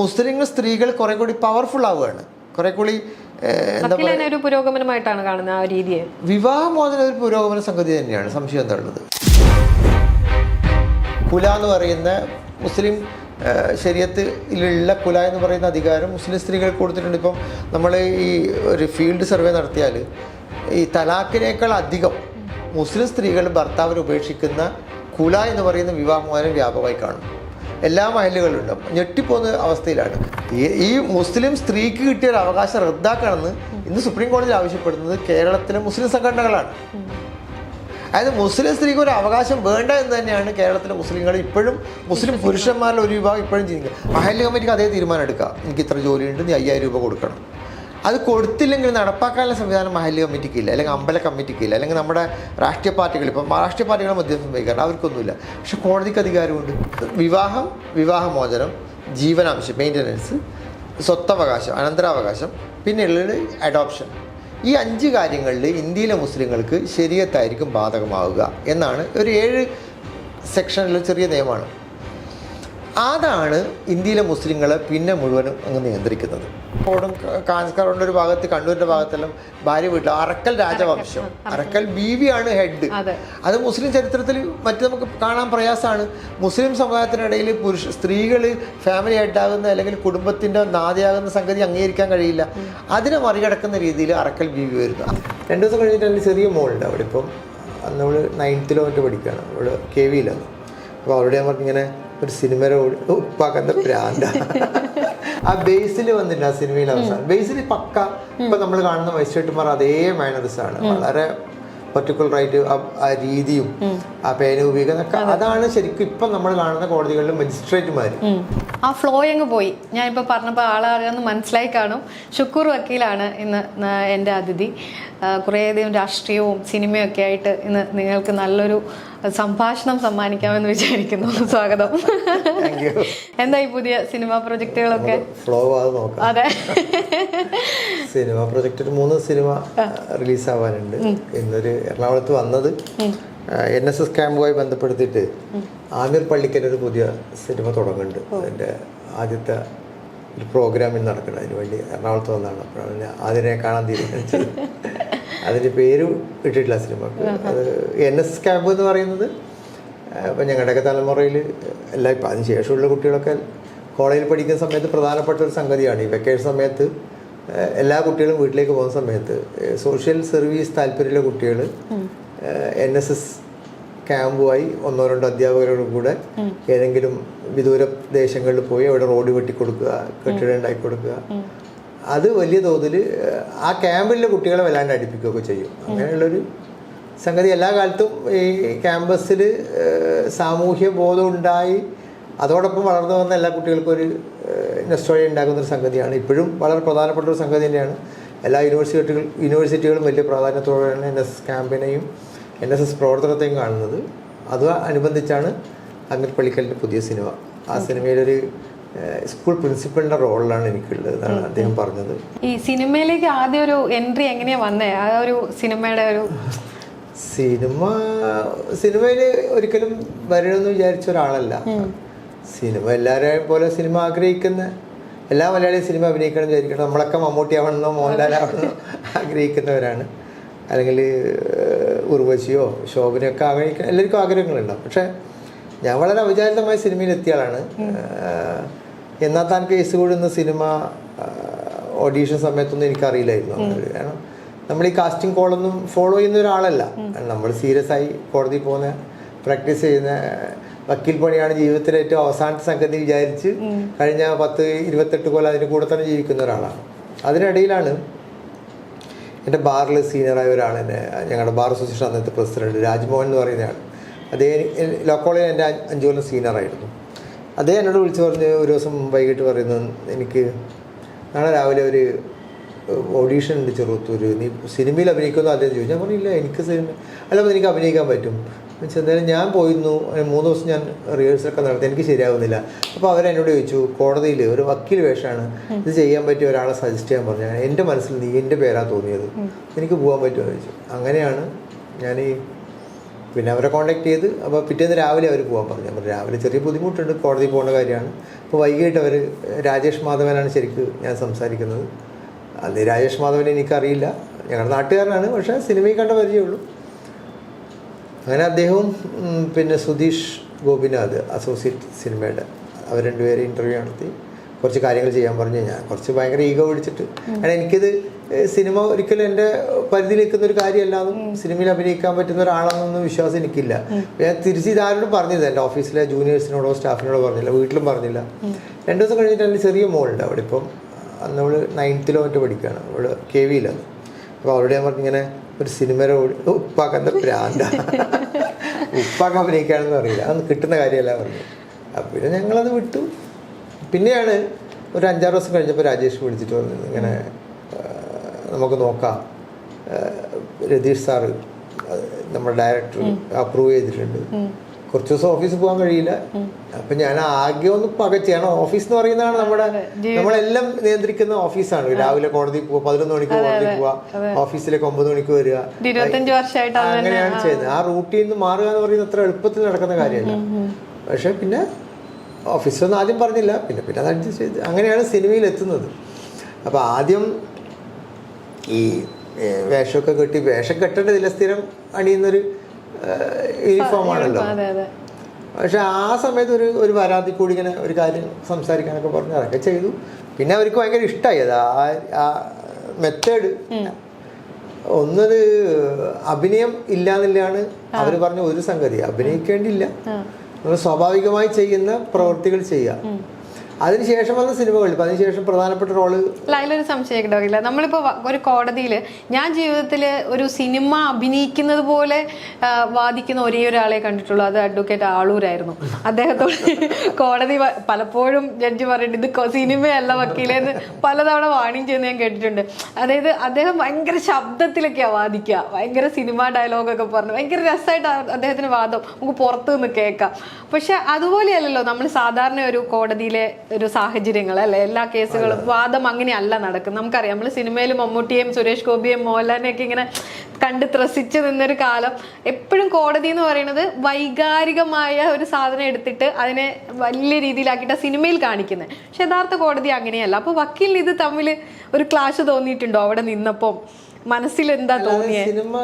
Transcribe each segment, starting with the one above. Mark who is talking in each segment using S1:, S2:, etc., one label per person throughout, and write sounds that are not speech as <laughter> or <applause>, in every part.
S1: മുസ്ലിങ്ങൾ സ്ത്രീകൾ കുറെ കൂടി പവർഫുൾ ആവുകയാണ്. കുറെ കൂടി എന്താ
S2: ഒരു പുരോഗമനമായിട്ടാണ് കാണുന്നത് ആ രീതിയെ.
S1: വിവാഹമോചനം ഒരു പുരോഗമന സംഗതി തന്നെയാണ്. സംശയം എന്താ ഉള്ളത് കുല എന്ന് പറയുന്ന മുസ്ലിം ശരീരത്തിലുള്ള കുല എന്ന് പറയുന്ന അധികാരം മുസ്ലിം സ്ത്രീകൾ കൊടുത്തിട്ടുണ്ട്. ഇപ്പം നമ്മൾ ഈ ഒരു ഫീൽഡ് സർവേ നടത്തിയാൽ ഈ തലാഖിനേക്കാൾ അധികം മുസ്ലിം സ്ത്രീകൾ ഭർത്താവിനെ ഉപേക്ഷിക്കുന്ന കുല എന്ന് പറയുന്ന വിവാഹമോചനം വ്യാപകമായി കാണും. എല്ലാ മഹലുകളിലുണ്ട് ഞെട്ടിപ്പോകുന്ന അവസ്ഥയിലാണ്. ഈ മുസ്ലിം സ്ത്രീക്ക് കിട്ടിയ ഒരു അവകാശം റദ്ദാക്കണമെന്ന് ഇന്ന് സുപ്രീം കോടതി ആവശ്യപ്പെടുന്നത് കേരളത്തിലെ മുസ്ലിം സംഘടനകളാണ്. അതായത് മുസ്ലിം സ്ത്രീക്ക് ഒരു അവകാശം വേണ്ട എന്ന് തന്നെയാണ് കേരളത്തിലെ മുസ്ലിങ്ങൾ ഇപ്പോഴും മുസ്ലിം പുരുഷന്മാരിൽ ഒരു വിഭാഗം ഇപ്പോഴും ചെയ്യുന്നത് മഹല്ല് കമ്മിറ്റിക്ക് അതേ തീരുമാനം എടുക്കുക എനിക്ക് ഇത്ര ജോലിയുണ്ട് നീ അയ്യായിരം രൂപ കൊടുക്കണം. അത് കൊടുത്തില്ലെങ്കിൽ നടപ്പാക്കാനുള്ള സംവിധാനം മഹല്ല് കമ്മിറ്റിക്ക് ഇല്ല. അല്ലെങ്കിൽ അമ്പല കമ്മിറ്റിക്ക് ഇല്ല. അല്ലെങ്കിൽ നമ്മുടെ രാഷ്ട്രീയ പാർട്ടികൾ ഇപ്പം രാഷ്ട്രീയ പാർട്ടികളെ മധ്യസ്ഥം വഹിക്കാറുണ്ട് അവർക്കൊന്നുമില്ല. പക്ഷെ കോടതിക്ക് അധികാരമുണ്ട്. വിവാഹം വിവാഹമോചനം ജീവനാംശം മെയിന്റനൻസ് സ്വത്തവകാശം അനന്തരാവകാശം പിന്നെയുള്ളത് അഡോപ്ഷൻ ഈ അഞ്ച് കാര്യങ്ങളിൽ ഇന്ത്യയിലെ മുസ്ലിങ്ങൾക്ക് ശരീരത്തായിരിക്കും ബാധകമാവുക എന്നാണ് ഒരു ഏഴ് സെക്ഷനിലെ ചെറിയ നിയമമാണ്. അതാണ് ഇന്ത്യയിലെ മുസ്ലിങ്ങളെ പിന്നെ മുഴുവനും അങ്ങ് നിയന്ത്രിക്കുന്നത്. കോടും കാസർഗോഡിന്റെ ഒരു ഭാഗത്ത് കണ്ണൂരിന്റെ ഭാഗത്തെല്ലാം ഭാര്യ വീട്ടിൽ അറക്കൽ രാജവംശം. അറക്കൽ ബീവിയാണ് ഹെഡ്.
S2: അതെ.
S1: മുസ്ലിം ചരിത്രത്തിൽ മറ്റു നമുക്ക് കാണാൻ പ്രയാസമാണ്. മുസ്ലിം സമുദായത്തിനിടയിൽ പുരുഷ സ്ത്രീകൾ ഫാമിലി ഹെഡാകുന്ന അല്ലെങ്കിൽ കുടുംബത്തിന്റെ നാദിയാകുന്ന സംഗതി അംഗീകരിക്കാൻ കഴിയില്ല. അതിനെ മറികടക്കുന്ന രീതിയിൽ അറക്കൽ ബീവി വരുന്നു. രണ്ടു ദിവസം കഴിഞ്ഞിട്ട് എന്റെ ചെറിയ മോളുണ്ട് അവിടെ. ഇപ്പം അന്ന് അവൾ നയൻത്തിലോ മറ്റോ പഠിക്കുകയാണ്. അവൾ കെ വിയിലാണ് അപ്പോൾ അവരുടെ നമുക്ക് ഇങ്ങനെ ഒരു സിനിമയുടെ ഉപ്പാക്കുന്ന പ്രാന്ത ആ ബേസിൽ വന്നില്ല ആ സിനിമയിൽ അവസാനം. ബേസിൽ പക്ക. ഇപ്പൊ നമ്മൾ കാണുന്ന മജിസ്ട്രേറ്റുമാർ അതേ മാനറിസ് ആണ് വളരെ പർട്ടിക്കുലർ ആയിട്ട് ആ- രീതിയും ആ പേന ഉപയോഗിക്കുന്ന ഒക്കെ അതാണ് ശരിക്കും ഇപ്പം നമ്മൾ കാണുന്ന കോടതികളിലും മജിസ്ട്രേറ്റുമാർ.
S2: ആ ഫ്ലോ അങ്ങ് പോയി. ഞാനിപ്പോൾ പറഞ്ഞപ്പോൾ ആളാരെന്ന് മനസ്സിലായി കാണും. ഷുക്കൂർ വക്കീലാണ് ഇന്ന് എന്റെ അതിഥി. കുറേയധികം രാഷ്ട്രീയവും സിനിമയൊക്കെ ആയിട്ട് ഇന്ന് നിങ്ങൾക്ക് നല്ലൊരു സംഭാഷണം സമ്മാനിക്കാമെന്ന് വിചാരിക്കുന്നു. സ്വാഗതം. എന്താ ഈ പുതിയ സിനിമാ പ്രൊജക്ടുകളൊക്കെ?
S1: ഫ്ലോ
S2: അതെ.
S1: സിനിമ പ്രൊജക്റ്റ് മൂന്ന് സിനിമ റിലീസ് ആവാനുണ്ട് ഇന്നൊരു എറണാകുളത്ത് വന്നത്. എൻ എസ് എസ് ക്യാമ്പുമായി ബന്ധപ്പെടുത്തിയിട്ട് ആമിർ പള്ളിക്കൽ ഒരു പുതിയ സിനിമ തുടങ്ങുന്നുണ്ട്. അതിന്റെ ആദ്യത്തെ ഒരു പ്രോഗ്രാമിൽ നടക്കണം അതിന് വേണ്ടി എറണാകുളത്ത് വന്നാണ്. അപ്പോഴാണ് ആദ്യമേ അതിനെ കാണാൻ തീരുമാനിച്ചത്. <laughs> അതിന്റെ പേര് ഇട്ടിട്ടില്ല സിനിമ അത് എൻ എസ് എസ് ക്യാമ്പ് എന്ന് പറയുന്നത് ഇപ്പം ഞങ്ങളുടെയൊക്കെ തലമുറയിൽ എല്ലാ ഇപ്പം അതിന് ശേഷമുള്ള കുട്ടികളൊക്കെ കോളേജിൽ പഠിക്കുന്ന സമയത്ത് പ്രധാനപ്പെട്ട ഒരു സംഗതിയാണ് ഈ വെക്കേഷൻ സമയത്ത് എല്ലാ കുട്ടികളും വീട്ടിലേക്ക് പോകുന്ന സമയത്ത് സോഷ്യൽ സർവീസ് താല്പര്യമുള്ള കുട്ടികൾ എൻ എസ് എസ് ക്യാമ്പുമായി ഒന്നോ രണ്ടോ അധ്യാപകരോട് കൂടെ ഏതെങ്കിലും വിദൂര ദേശങ്ങളിൽ പോയി അവിടെ റോഡ് വെട്ടിക്കൊടുക്കുക കെട്ടിടം ഉണ്ടാക്കി കൊടുക്കുക അത് വലിയ തോതിൽ ആ ക്യാമ്പിലെ കുട്ടികളെ വല്ലാണ്ട് അടുപ്പിക്കുകയൊക്കെ ചെയ്യും. അങ്ങനെയുള്ളൊരു സംഗതി. എല്ലാ കാലത്തും ഈ ക്യാമ്പസിൽ സാമൂഹ്യ ബോധം ഉണ്ടായി അതോടൊപ്പം വളർന്നു വന്ന എല്ലാ കുട്ടികൾക്കും ഒരു നെസ്റ്റോഴി ഉണ്ടാക്കുന്ന ഒരു സംഗതിയാണ്. ഇപ്പോഴും വളരെ പ്രധാനപ്പെട്ട ഒരു സംഗതി തന്നെയാണ്. എല്ലാ യൂണിവേഴ്സിറ്റികൾ യൂണിവേഴ്സിറ്റികളും വലിയ പ്രാധാന്യത്തോടെയാണ് എൻ എസ് ക്യാമ്പിനെയും എൻ എസ് എസ് പ്രവർത്തനത്തെയും കാണുന്നത്. അത് അനുബന്ധിച്ചാണ് അമീർ പള്ളിക്കലിന്റെ പുതിയ സിനിമ. ആ സിനിമയിലൊരു സ്കൂൾ പ്രിൻസിപ്പളിന്റെ റോളിലാണ് എനിക്കുള്ളത് എന്നാണ് അദ്ദേഹം പറഞ്ഞത്.
S2: ഈ സിനിമയിലേക്ക് ആദ്യം ഒരു എൻട്രി എങ്ങനെയാ വന്നേ? ആ ഒരു സിനിമയുടെ ഒരു
S1: സിനിമ സിനിമയിൽ ഒരിക്കലും വരണമെന്ന് വിചാരിച്ച ഒരാളല്ല. സിനിമ എല്ലാവരെയും പോലെ സിനിമ ആഗ്രഹിക്കുന്ന എല്ലാ മലയാളിയും സിനിമ അഭിനയിക്കണം വിചാരിക്കണം. നമ്മളൊക്കെ മമ്മൂട്ടി ആവണമെന്നോ മോഹൻലാൽ ആവണമെന്നോ ആഗ്രഹിക്കുന്നവരാണ്. അല്ലെങ്കിൽ ഉർവശിയോ ശോഭനയൊക്കെ ആഗ്രഹിക്കുന്ന എല്ലാവർക്കും ആഗ്രഹങ്ങളുണ്ടാവും പക്ഷേ ഞാൻ വളരെ അവിചാരിതമായ സിനിമയിൽ എത്തിയ ആളാണ് ഏഹ്, എന്നാ താൻ കേസ് കൂടുന്ന സിനിമ ഓഡീഷൻ സമയത്തൊന്നും എനിക്കറിയില്ലായിരുന്നു. കാരണം നമ്മൾ ഈ കാസ്റ്റിംഗ് കോളൊന്നും ഫോളോ ചെയ്യുന്ന ഒരാളല്ല. നമ്മൾ സീരിയസ് ആയി കോടതി പോകുന്ന പ്രാക്ടീസ് ചെയ്യുന്ന വക്കീൽ പണിയാണ് ജീവിതത്തിലെ ഏറ്റവും അവസാനത്തെ സംഗതി വിചാരിച്ച് കഴിഞ്ഞ പത്ത് ഇരുപത്തെട്ട് കൊല്ലം അതിന്റെ കൂടെ തന്നെ ജീവിക്കുന്ന ഒരാളാണ്. അതിനിടയിലാണ് എന്റെ ബാറിൽ സീനിയറായ ഒരാൾ എന്നെ ഞങ്ങളുടെ ബാർ അസോസിയേഷൻ അന്നത്തെ പ്രസിഡന്റ് രാജ്മോഹൻ എന്ന് പറയുന്നയാൾ. അദ്ദേഹം ലോ കോളേജിൽ എന്റെ അഞ്ച് കൊല്ലം സീനിയറായിരുന്നു അദ്ദേഹം എന്നോട് വിളിച്ച് പറഞ്ഞ് ഒരു ദിവസം വൈകിട്ട് പറയുന്നു എനിക്ക് നാളെ രാവിലെ ഒരു ഓഡീഷൻ ഉണ്ട് ചെറുത്തൂർ നീ സിനിമയിൽ അഭിനയിക്കുമെന്ന് അദ്ദേഹം ചോദിച്ചു. ഞാൻ പറഞ്ഞില്ല എനിക്ക് സിനിമ അല്ല എനിക്ക് അഭിനയിക്കാൻ പറ്റും. എന്നുവെച്ചാൽ എന്തായാലും ഞാൻ പോയിരുന്നു മൂന്ന് ദിവസം ഞാൻ റിഹേഴ്സലൊക്കെ നടത്തി എനിക്ക് ശരിയാവുന്നില്ല. അപ്പോൾ അവരെന്നോട് ചോദിച്ചു കോടതിയിൽ ഒരു വക്കീൽ വേഷമാണ്. ഇത് ചെയ്യാൻ പറ്റിയ ഒരാളെ സജസ്റ്റ് ചെയ്യാൻ പറഞ്ഞു. എന്റെ മനസ്സിൽ നീ എന്റെ പേരാ തോന്നിയത്. എനിക്ക് പോകാൻ പറ്റുമോ? എന്ന് ചോദിച്ചു. അങ്ങനെയാണ് ഞാൻ ഈ പിന്നെ അവരെ കോൺടാക്ട് ചെയ്ത് അപ്പോൾ പിറ്റേന്ന് രാവിലെ അവർ പോകാൻ പറഞ്ഞു. അപ്പോൾ രാവിലെ ചെറിയ ബുദ്ധിമുട്ടുണ്ട് കോടതി പോകേണ്ട കാര്യമാണ്. അപ്പോൾ വൈകിട്ട് അവർ രാജേഷ് മാധവനാണ് ശരിക്കും ഞാൻ സംസാരിക്കുന്നത്. അത് രാജേഷ് മാധവനെ എനിക്കറിയില്ല. ഞങ്ങളുടെ നാട്ടുകാരനാണ് പക്ഷേ സിനിമയിൽ കണ്ട പരിചയമുള്ളൂ. അങ്ങനെ അദ്ദേഹവും പിന്നെ സുധീഷ് ഗോപിനാഥ് അസോസിയേറ്റ് സിനിമയുടെ അവർ രണ്ടുപേരെ ഇന്റർവ്യൂ നടത്തി. കുറച്ച് കാര്യങ്ങൾ ചെയ്യാൻ പറഞ്ഞു. ഞാൻ കുറച്ച് ഭയങ്കര ഈഗോ പിടിച്ചിട്ട്. കാരണം എനിക്കിത് സിനിമ ഒരിക്കലും എന്റെ പരിധി നിൽക്കുന്ന ഒരു കാര്യമല്ലാതും സിനിമയിൽ അഭിനയിക്കാൻ പറ്റുന്ന ഒരാളാണെന്നൊന്നും വിശ്വാസം എനിക്കില്ല. ഞാൻ തിരിച്ച് ഇതാരോടും പറഞ്ഞില്ല. എന്റെ ഓഫീസിലെ ജൂനിയേഴ്സിനോടോ സ്റ്റാഫിനോടോ പറഞ്ഞില്ല. വീട്ടിലും പറഞ്ഞില്ല. രണ്ട് ദിവസം കഴിഞ്ഞിട്ട് എന്റെ ചെറിയ മോളുണ്ട് അവിടെ ഇപ്പം. അന്ന് അവൾ നയൻത്തിലോ മറ്റോ പഠിക്കുകയാണ് അവൾ കെ വിയിലാണ് അപ്പോൾ അവരുടെ ഞാൻ പറഞ്ഞിങ്ങനെ ഒരു സിനിമയുടെ ഉപ്പാക്കാൻ പ്രാന്ത <laughs> ഉപ്പാക്കാൻ അഭിനയിക്കാണെന്ന് അറിയില്ല. അതൊന്നും കിട്ടുന്ന കാര്യമല്ല പറഞ്ഞു. അപ്പം പിന്നെ ഞങ്ങളത് വിട്ടു. പിന്നെയാണ് ഒരു അഞ്ചാറ് ദിവസം കഴിഞ്ഞപ്പോൾ രാജേഷ് വിളിച്ചിട്ട് വന്നത് ഇങ്ങനെ നമുക്ക് നോക്കാം. രതീഷ് സാറ് നമ്മുടെ ഡയറക്ടർ അപ്രൂവ് ചെയ്തിട്ടുണ്ട്. കുറച്ച് ദിവസം ഓഫീസിൽ പോകാൻ കഴിയില്ല. അപ്പൊ ഞാൻ ആകെ ഒന്ന് പകച്ചാണ് ഓഫീസ് എന്ന് പറയുന്നതാണ് നമ്മുടെ നമ്മളെല്ലാം നിയന്ത്രിക്കുന്ന ഓഫീസാണ്. രാവിലെ കോടതി പോവുക പതിനൊന്ന് മണിക്ക് കോടതി പോവുക ഓഫീസിലേക്ക് ഒമ്പത് മണിക്ക് വരിക. അങ്ങനെയാണ് ചെയ്യുന്നത്. ആ റൂട്ടിൽ നിന്ന് മാറുക എന്ന് പറയുന്നത് അത്ര എളുപ്പത്തിൽ നടക്കുന്ന കാര്യമല്ല. പക്ഷെ പിന്നെ ഓഫീസൊന്നും ആദ്യം പറഞ്ഞില്ല. പിന്നെ പിന്നെ അത് അഡ്ജസ്റ്റ് ചെയ്ത് അങ്ങനെയാണ് സിനിമയിൽ എത്തുന്നത്. അപ്പോൾ ആദ്യം ഈ വേഷമൊക്കെ കെട്ടി വേഷം കെട്ടേണ്ടതില്ല സ്ഥിരം അണിയുന്നൊരു യൂണിഫോം ആണല്ലോ.
S2: അതെ അതെ.
S1: പക്ഷെ ആ സമയത്ത് ഒരു ഒരു വരാതി കൂടി ഇങ്ങനെ ഒരു കാര്യം സംസാരിക്കാനൊക്കെ പറഞ്ഞു അതൊക്കെ ചെയ്തു. പിന്നെ അവർക്ക് ഭയങ്കര ഇഷ്ടമായി അത് ആ ആ മെത്തേഡ് ഒന്നത് അഭിനയം ഇല്ലാന്നില്ലാണ് അവർ പറഞ്ഞ ഒരു സംഗതി. അഭിനയിക്കേണ്ടില്ല. നമ്മൾ സ്വാഭാവികമായി ചെയ്യുന്ന പ്രവൃത്തികൾ ചെയ്യുക. അതിനുശേഷം വന്ന സിനിമകളിൽ അതിനുശേഷം പ്രധാനപ്പെട്ട
S2: റോൾ അതിലൊരു സംശയം ഉണ്ടാവില്ല. നമ്മളിപ്പോ ഒരു കോടതിയിൽ ഞാൻ ജീവിതത്തിൽ ഒരു സിനിമ അഭിനയിക്കുന്നത് പോലെ വാദിക്കുന്ന ഒരേ ഒരാളെ കണ്ടിട്ടുള്ളൂ. അത് അഡ്വക്കേറ്റ് ആളൂരായിരുന്നു. അദ്ദേഹത്തോട് <laughs> കോടതി പലപ്പോഴും ജഡ്ജി പറയുന്നുണ്ട് ഇത് സിനിമയല്ല വക്കീലെന്ന് പലതവണ വാണിംഗ് ചെയ്യുന്ന ഞാൻ കേട്ടിട്ടുണ്ട്. അതായത് അദ്ദേഹം ഭയങ്കര ശബ്ദത്തിലൊക്കെയാണ് വാദിക്കുക ഭയങ്കര സിനിമ ഡയലോഗൊക്കെ പറഞ്ഞു. ഭയങ്കര രസമായിട്ട് അദ്ദേഹത്തിന് വാദം. നമുക്ക് പുറത്തുനിന്ന് കേൾക്കാം. പക്ഷെ അതുപോലെയല്ലല്ലോ നമ്മൾ സാധാരണ ഒരു കോടതിയിലെ ഒരു സാഹചര്യങ്ങൾ അല്ലെ? എല്ലാ കേസുകളും വാദം അങ്ങനെയല്ല നടക്കും നമുക്കറിയാം നമ്മൾ സിനിമയിൽ മമ്മൂട്ടിയെയും സുരേഷ് ഗോപിയെയും മോഹൻലാലിനെയൊക്കെ ഇങ്ങനെ കണ്ട് ത്രസിച്ച് നിന്നൊരു കാലം. എപ്പോഴും കോടതി എന്ന് പറയുന്നത് വൈകാരികമായ ഒരു സാധനം എടുത്തിട്ട് അതിനെ വലിയ രീതിയിലാക്കിയിട്ട് സിനിമയിൽ കാണിക്കുന്നത് പക്ഷെ യഥാർത്ഥ കോടതി അങ്ങനെയല്ല. അപ്പൊ വക്കീലിന് ഇത് തമ്മിൽ ഒരു ക്ലാഷ് തോന്നിയിട്ടുണ്ടോ അവിടെ നിന്നപ്പം? മനസ്സിൽ എന്താ തോന്നിയത്
S1: സിനിമ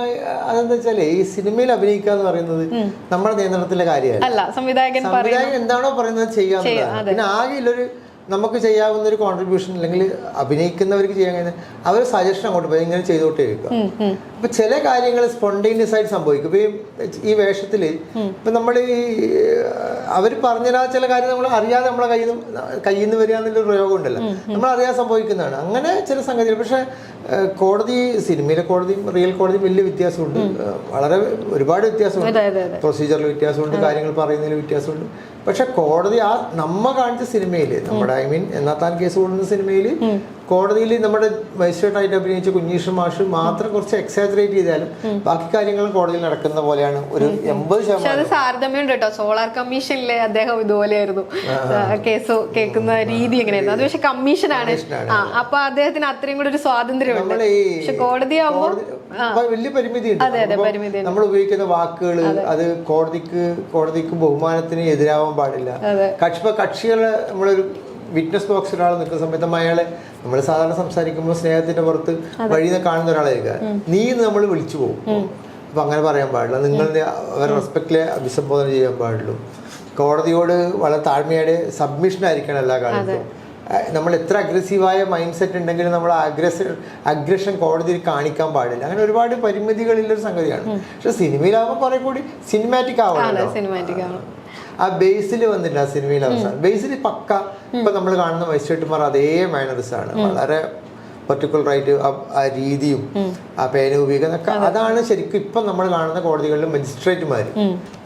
S1: അതെന്താ വെച്ചാൽ ഈ സിനിമയിൽ അഭിനയിക്കുക എന്ന് പറയുന്നത് നമ്മുടെ നിയന്ത്രണത്തിലെ കാര്യമല്ല.
S2: സംവിധായകൻ
S1: എന്താണോ പറയുന്നത് ചെയ്യാൻ പിന്നെ ആകെ ഉള്ളൊരു നമുക്ക് ചെയ്യാവുന്ന ഒരു കോൺട്രിബ്യൂഷൻ അല്ലെങ്കിൽ അഭിനയിക്കുന്നവർക്ക് ചെയ്യാൻ കഴിയുന്ന അവർ സജഷൻ അങ്ങോട്ട് പോയി ഇങ്ങനെ ചെയ്തോട്ട് കേൾക്കുക അപ്പൊ ചില കാര്യങ്ങൾ സ്പോണ്ടേനിയസ് ആയിട്ട് സംഭവിക്കും. ഇപ്പൊ ഈ- വേഷത്തിൽ ഇപ്പൊ നമ്മൾ ഈ അവർ പറഞ്ഞാൽ ചില കാര്യം നമ്മൾ അറിയാതെ നമ്മളെ കയ്യിൽ നിന്ന് കയ്യിൽ നിന്ന് വരിക എന്നുള്ള പ്രയോഗം ഉണ്ടല്ലോ. നമ്മൾ അറിയാതെ സംഭവിക്കുന്നതാണ്. അങ്ങനെ ചില സംഗതികൾ. പക്ഷെ കോടതി സിനിമയിലെ കോടതിയും റിയൽ കോടതിയും വലിയ വ്യത്യാസമുണ്ട്. വളരെ ഒരുപാട് വ്യത്യാസമുണ്ട്. പ്രൊസീജിയറിൽ വ്യത്യാസമുണ്ട് കാര്യങ്ങൾ പറയുന്നതിൽ വ്യത്യാസമുണ്ട്. പക്ഷെ കോടതി ആ നമ്മ കാണിച്ച സിനിമയിൽ നമ്മുടെ ഐ മീൻ എന്നാത്താൻ കേസ് കൊടുക്കുന്ന സിനിമയിൽ കോടതിയിൽ നമ്മുടെ മജിസ്ട്രേറ്റ് ആയിട്ട് അഭിനയിച്ച കുഞ്ഞീഷ് മാഷ് മാത്രം കുറച്ച് എക്സാജറേറ്റ് ചെയ്താലും ബാക്കി കാര്യങ്ങളും കോടതിയിൽ നടക്കുന്ന പോലെയാണ്. ഒരു എൺപത് ശതമാനം
S2: താരതമ്യമുണ്ട് കേട്ടോ. സോളാർ കമ്മീഷനിലെ അദ്ദേഹം ഇതുപോലെയായിരുന്നു. കേസ് കേൾക്കുന്ന രീതി എങ്ങനെയായിരുന്നു? അത് പക്ഷെ കമ്മീഷനാണ്. അപ്പൊ അദ്ദേഹത്തിന് അത്രയും കൂടെ ഒരു സ്വാതന്ത്ര്യമുണ്ട്. പക്ഷെ
S1: വലിയ പരിമിതി നമ്മൾ ഉപയോഗിക്കുന്ന വാക്കുകൾ അത്. കോടതിക്ക് കോടതിക്ക് ബഹുമാനത്തിന് എതിരാവാൻ പാടില്ല. കക്ഷി കക്ഷികളെ നമ്മളൊരു വിറ്റ്നസ് ബോക്സിൽ ഒരാൾ നിൽക്കുന്ന സമയത്ത് അയാളെ നമ്മൾ സാധാരണ സംസാരിക്കുമ്പോൾ സ്നേഹത്തിന്റെ പുറത്ത് വഴിയിൽ കാണുന്ന ഒരാളായിരിക്കും നീ നമ്മൾ വിളിച്ചു പോകും. അപ്പൊ അങ്ങനെ പറയാൻ പാടില്ല. നിങ്ങളുടെ അവരുടെ റെസ്പെക്റ്റിലെ അഭിസംബോധന ചെയ്യാൻ പാടുള്ളൂ. കോടതിയോട് വളരെ താഴ്മയുടെ സബ്മിഷൻ ആയിരിക്കണം എല്ലാ കാലത്തും. നമ്മൾ എത്ര അഗ്രസീവായ മൈൻഡ് സെറ്റ് ഉണ്ടെങ്കിലും നമ്മൾ അഗ്രസ അഗ്രഷൻ കോടതിയിൽ കാണിക്കാൻ പാടില്ല. അങ്ങനെ ഒരുപാട് പരിമിതികളുള്ളൊരു സംഗതിയാണ്. പക്ഷെ സിനിമയിലാവുമ്പോൾ കുറെ കൂടി സിനിമാറ്റിക് ആവണല്ലോ. ആ ബേസിൽ വന്നില്ല ആ സിനിമയിൽ അവസാനം. ബേസിൽ പക്ക ഇപ്പൊ നമ്മൾ കാണുന്ന മജിസ്ട്രേറ്റുമാർ അതേ മാനറിസ് ആണ്. വളരെ പർട്ടിക്കുലർ ആയിട്ട് ആ- രീതിയും ആ പേന ഉപയോഗിക്കുന്നൊക്കെ അതാണ് ശരിക്കും ഇപ്പം നമ്മൾ കാണുന്ന കോടതികളിലും മജിസ്ട്രേറ്റുമാർ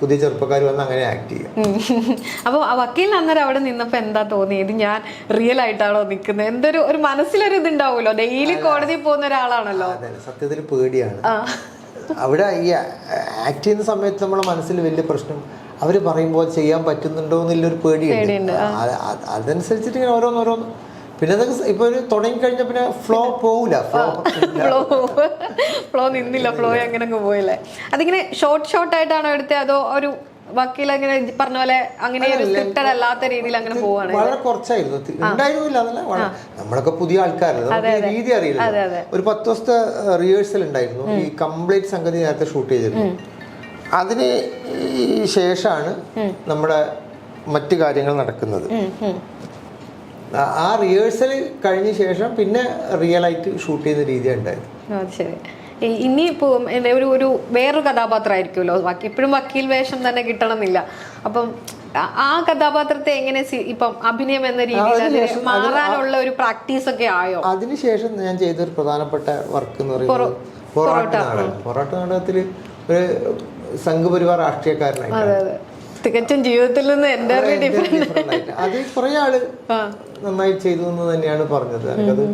S1: പുതിയ ചെറുപ്പക്കാർ വന്ന് അങ്ങനെ ആക്ട് ചെയ്യും. <laughs>
S2: അപ്പൊ ആ വക്കീലിന് അന്നേരം അവിടെ നിന്നപ്പോ എന്താ തോന്നിയത് ഞാൻ റിയൽ ആയിട്ടാണോ നിൽക്കുന്നത് എന്തൊരു ഒരു മനസ്സിലൊരു ഇതുണ്ടാവുമല്ലോ. ഡെയിലി കോടതി പോകുന്ന ഒരാളാണല്ലോ.
S1: അതെ സത്യത്തിൽ പേടിയാണ്. അവിടെ ഈ ആക്ട് ചെയ്യുന്ന സമയത്ത് നമ്മളെ മനസ്സിൽ വലിയ പ്രശ്നം അവർ പറയുമ്പോൾ ചെയ്യാൻ പറ്റുന്നുണ്ടോ എന്നുള്ളൊരു പേടിയുണ്ട്. അത് അത് അതനുസരിച്ചിട്ട് ഇങ്ങനെ ഓരോന്നോരോന്ന് പിന്നെ അതൊക്കെ ഇപ്പൊ ഒരു തുടങ്ങി കഴിഞ്ഞ പിന്നെ ഫ്ലോ പോവില്ല ഫ്ലോ
S2: ഫ്ലോ നിന്നില്ല ഫ്ലോ അങ്ങനെ അങ്ങ് പോയില്ലേ. അതിങ്ങനെ ഷോർട്ട് ഷോർട്ട് ആയിട്ടാണോ എടുത്തത് അതോ ഒരു വക്കീൽ അങ്ങനെ പറഞ്ഞ പോലെ അങ്ങനെ സ്ക്രിപ്റ്റഡ് അല്ലാത്ത രീതിയിൽ അങ്ങനെ പോവാണ്?
S1: വളരെ കുറച്ചായിരുന്നു. ഉണ്ടായിരുന്നില്ല അതല്ല നമ്മളൊക്കെ പുതിയ ആൾക്കാരല്ലേ രീതി അറിയില്ല ഒരു പത്ത് ദിവസത്തെ റിഹേഴ്സൽ ഉണ്ടായിരുന്നു. ഈ കംപ്ലീറ്റ് സംഗതി നേരത്തെ ഷൂട്ട് ചെയ്തിരുന്നു. അതിന് ശേഷമാണ് നമ്മുടെ മറ്റു കാര്യങ്ങൾ നടക്കുന്നത്. ആ- റിഹേഴ്സൽ കഴിഞ്ഞ ശേഷം പിന്നെ റിയൽ ആയിട്ട് ഷൂട്ട് ചെയ്യുന്ന രീതിയാണ് ഉണ്ടായത്.
S2: ശരി. ഒരു ഒരു വേറൊരു കഥാപാത്രമായിരിക്കുമല്ലോ? ബാക്കി എപ്പോഴും വക്കീൽ വേഷം തന്നെ കിട്ടണമെന്നില്ല. അപ്പം ആ- കഥാപാത്രത്തെ എങ്ങനെ ഇപ്പം അഭിനയം എന്ന രീതിയിൽ മാറാനുള്ള ഒരു പ്രാക്ടീസ് ഒക്കെ ആയോ?
S1: അതിനുശേഷം ഞാൻ ചെയ്തൊരു പ്രധാനപ്പെട്ട വർക്ക് എന്ന് പറയുന്നത് പൊറോട്ട നാടകം. പൊറോട്ട നാടകത്തിൽ ഒരു സംഘപരിവാർ രാഷ്ട്രീയക്കാരനായിട്ട്
S2: അതെ അതെ. തികച്ചും ജീവിതത്തിൽ നിന്ന്
S1: എന്റെ. അത് കുറെ ആൾ നന്നായി ചെയ്തു എന്ന് തന്നെയാണ് പറഞ്ഞത്. എനിക്കത്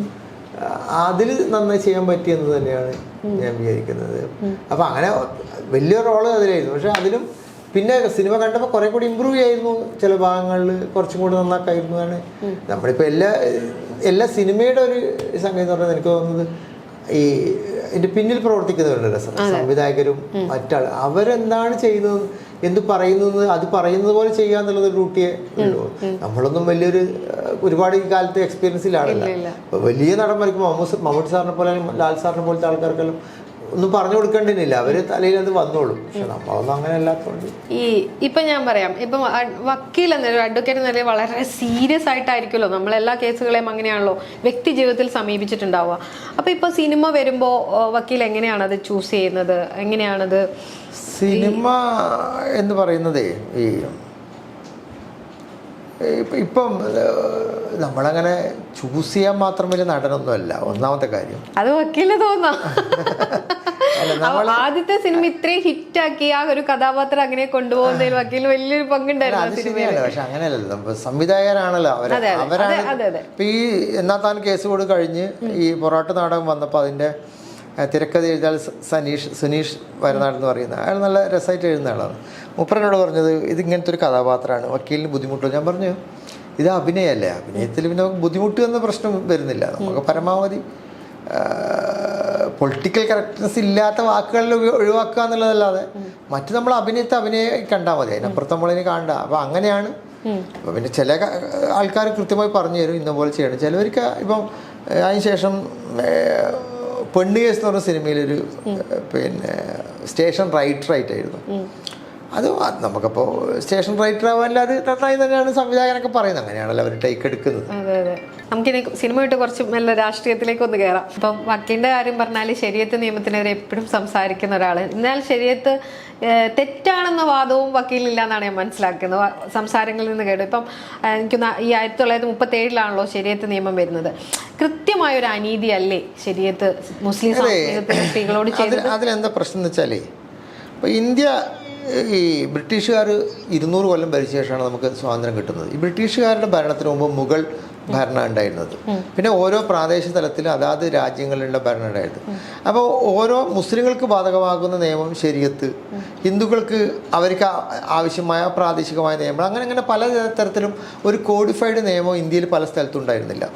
S1: അതിൽ നന്നായി ചെയ്യാൻ പറ്റിയെന്ന് തന്നെയാണ് ഞാൻ വിചാരിക്കുന്നത്. അപ്പൊ അങ്ങനെ വലിയ റോൾ അതിലായിരുന്നു. പക്ഷെ അതിലും പിന്നെ സിനിമ കണ്ടപ്പോൾ കുറെ കൂടി ഇമ്പ്രൂവ് ചെയ്യായിരുന്നു. ചില ഭാഗങ്ങളിൽ കുറച്ചും കൂടി നന്നാക്കായിരുന്നു. ആണ് നമ്മളിപ്പോൾ എല്ലാ എല്ലാ സിനിമയുടെ ഒരു സംഗതി എന്ന് പറഞ്ഞാൽ എനിക്ക് തോന്നുന്നത് ഈ ഇതിന്റെ പിന്നിൽ പ്രവർത്തിക്കുന്നവരുണ്ട് സംവിധായകരും മറ്റാൾ. അവരെന്താണ് ചെയ്യുന്നത്? എന്ത് പറയുന്നത്? അത് പറയുന്നത് പോലെ ചെയ്യുക എന്നുള്ളത് ഡ്യൂട്ടിയെ ഉള്ളൂ. നമ്മളൊന്നും വലിയൊരു ഒരുപാട് ഈ കാലത്ത് എക്സ്പീരിയൻസിലാണല്ലോ വലിയ നടന്മാർക്ക് മമ്മൂസ് മമ്മൂട്ടി സാറിനെ പോലെ ലാൽ സാറിനെ പോലത്തെ ആൾക്കാർക്കെല്ലാം ഒന്നും പറഞ്ഞു കൊടുക്കേണ്ടതില്ല അവർ തലയിൽ അത് വന്നോളും. പക്ഷെ നമ്മളൊന്നും അങ്ങനെ അല്ലാത്തതുകൊണ്ട്
S2: ഈ ഇപ്പൊ ഞാൻ പറയാം. ഇപ്പൊ വക്കീൽ എന്ന അഡ്വക്കേറ്റ് എന്ന നിലയിൽ വളരെ സീരിയസ് ആയിട്ടായിരിക്കുമല്ലോ നമ്മൾ എല്ലാ കേസുകളെയും അങ്ങനെയാണല്ലോ വ്യക്തി ജീവിതത്തിൽ സമീപിച്ചിട്ടുണ്ടാവുക. അപ്പൊ ഇപ്പൊ സിനിമ വരുമ്പോ വക്കീൽ എങ്ങനെയാണ് അത് ചൂസ് ചെയ്യുന്നത്? എങ്ങനെയാണത്?
S1: സിനിമ എന്ന് പറയുന്നതേ ഈ ഇപ്പ- നമ്മളങ്ങനെ ചൂസ് ചെയ്യാൻ മാത്രം വലിയ നടനൊന്നുമല്ല. ഒന്നാമത്തെ കാര്യം.
S2: അത് വക്കീൽ തോന്നാം. <laughs> ആദ്യത്തെ സിനിമ ഇത്രയും ഹിറ്റ് ആക്കി ആ ഒരു കഥാപാത്രം അങ്ങനെ കൊണ്ടുപോകുന്നതിൽ വക്കീൽ വലിയൊരു പങ്കുണ്ടായിരുന്നു
S1: പക്ഷെ അങ്ങനെയല്ലല്ലോ. സംവിധായകരാണല്ലോ.
S2: അവർ.
S1: അവരാണ്. ഇപ്പൊ ഈ എന്നാ താൻ കേസ് കൂടി കഴിഞ്ഞ് ഈ പൊറോട്ട നാടകം വന്നപ്പോൾ അതിന്റെ തിരക്കഥ എഴുതാൽ സനീഷ് സുനീഷ് വരനാട് എന്ന് പറയുന്ന അയാൾ നല്ല രസമായിട്ട് എഴുതുന്ന ആളാണ്. മൂപ്പരനോട് പറഞ്ഞത് ഇത് ഇങ്ങനത്തെ ഒരു കഥാപാത്രമാണ്. വക്കീലിന് ബുദ്ധിമുട്ടു ഞാൻ പറഞ്ഞു ഇത് അഭിനയമല്ലേ അഭിനയത്തിൽ പിന്നെ ബുദ്ധിമുട്ട് എന്ന പ്രശ്നം വരുന്നില്ല. നമുക്ക് പരമാവധി പൊളിറ്റിക്കൽ കറക്റ്റ്നസ് ഇല്ലാത്ത വാക്കുകളിൽ ഒഴിവാക്കുക എന്നുള്ളതല്ലാതെ മറ്റു നമ്മൾ അഭിനയത്തെ അഭിനയം കണ്ടാൽ മതി. അതിനപ്പുറത്ത് നമ്മളതിനെ കാണണ്ട. അപ്പം അങ്ങനെയാണ്. പിന്നെ ചില ആൾക്കാർ കൃത്യമായി പറഞ്ഞു തരും ഇന്ന പോലെ ചെയ്യണം. ചിലവർക്ക് ഇപ്പം അതിനുശേഷം പെണ്ണ് കേസ് എന്ന് പറഞ്ഞ സിനിമയിലൊരു പിന്നെ സ്റ്റേഷൻ റൈറ്റർ ആയിട്ടായിരുന്നു. അത് നമുക്കപ്പോൾ സ്റ്റേഷൻ റൈറ്റർ ആവാൻ അത് നന്നായി തന്നെയാണ് സംവിധായകനൊക്കെ പറയുന്നത്. അങ്ങനെയാണല്ലോ അവർ ടേക്ക് എടുക്കുന്നത്.
S2: നമുക്കിനി സിനിമ വിട്ട് കുറച്ച് മെല്ലെ രാഷ്ട്രീയത്തിലേക്ക് ഒന്ന് കയറാം അപ്പം വക്കീലിന്റെ കാര്യം പറഞ്ഞാൽ ശരിയത്ത് നിയമത്തിനെതിരെ എപ്പോഴും സംസാരിക്കുന്ന ഒരാൾ എന്നാൽ ശരിയത്ത് തെറ്റാണെന്ന വാദവും വക്കീലില്ല എന്നാണ് ഞാൻ മനസ്സിലാക്കുന്നത്. സംസാരങ്ങളിൽ നിന്ന് കേട്ടു. ഇപ്പം എനിക്ക് ഈ ആയിരത്തി തൊള്ളായിരത്തി മുപ്പത്തി ഏഴിലാണല്ലോ ശരിയത്ത് നിയമം വരുന്നത്. കൃത്യമായ ഒരു അനീതി അല്ലേ ശരിയത്ത് മുസ്ലിം സ്ത്രീകളോട്
S1: അതിലെന്താ പ്രശ്നം എന്ന് വെച്ചാലേ ഇപ്പോൾ ഇന്ത്യ ഈ ബ്രിട്ടീഷുകാർ ഇരുന്നൂറ് കൊല്ലം ഭരിച്ച ശേഷമാണ് നമുക്ക് സ്വാതന്ത്ര്യം കിട്ടുന്നത്. ഈ ബ്രിട്ടീഷുകാരുടെ ഭരണത്തിന് മുമ്പ് മുഗൾ ഭരണം ഉണ്ടായിരുന്നത്. പിന്നെ ഓരോ പ്രാദേശിക തലത്തിലും അതാത് രാജ്യങ്ങളിലുള്ള ഭരണം ഉണ്ടായിരുന്നു അപ്പോൾ ഓരോ മുസ്ലിങ്ങൾക്ക് ബാധകമാകുന്ന നിയമം ശരിയത്ത് ഹിന്ദുക്കൾക്ക് അവർക്ക് ആവശ്യമായ പ്രാദേശികമായ നിയമങ്ങൾ. അങ്ങനെ അങ്ങനെ പല തരത്തിലും ഒരു കോഡിഫൈഡ് നിയമം ഇന്ത്യയിൽ പല സ്ഥലത്തും ഉണ്ടായിരുന്നില്ല.